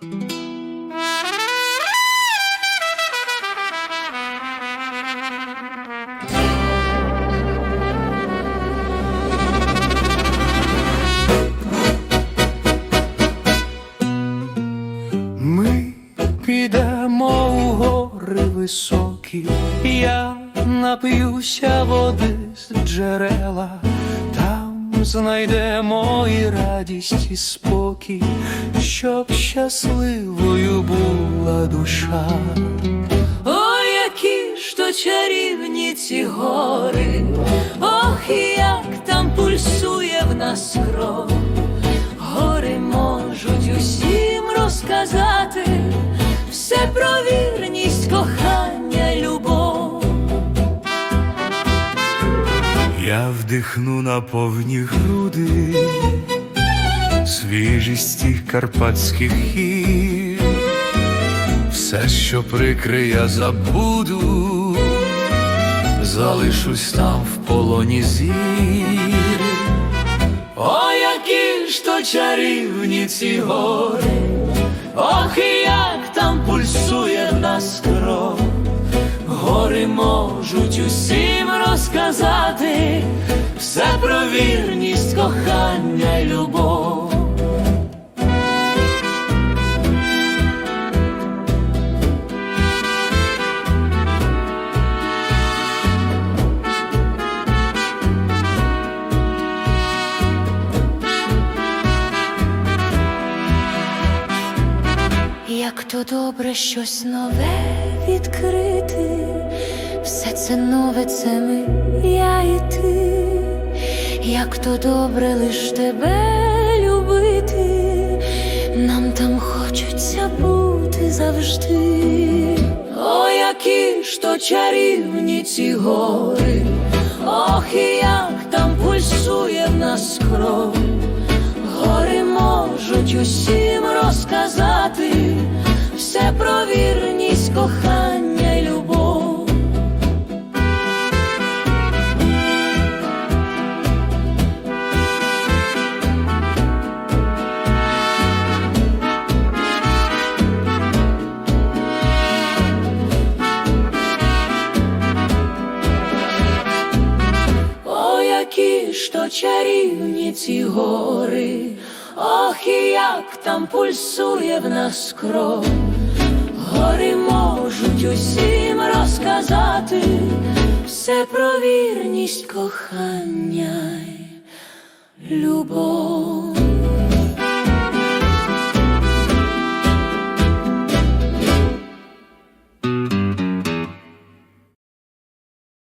Ми підемо у гори високі, я нап'юся води з джерела, знайдемо і радість, і спокій, щоб щасливою була душа. Ой, які ж то чарівні ці гори, ох, як там пульсує в нас кров. Гори можуть усім розказати Я вдихну на повні груди свіжість тих карпатських гір, все, що прикри, я забуду, залишусь там в полоні зір. О, які ж то чарівні ці гори, ох, і як там пульсує нас кров. Гори можуть усім розказати все про вірність, кохання й любов. Як то добре щось нове відкрити, все це нове, це ми, я і ти, як то добре лиш тебе любити, нам там хочеться бути завжди. О, які ж то чарівні ці гори, ох, і як там пульсує в нас кров. Гори можуть усім то чарівні ці гори, ох, і як там пульсує в нас кров. Гори можуть усім розказати все про вірність, кохання любов.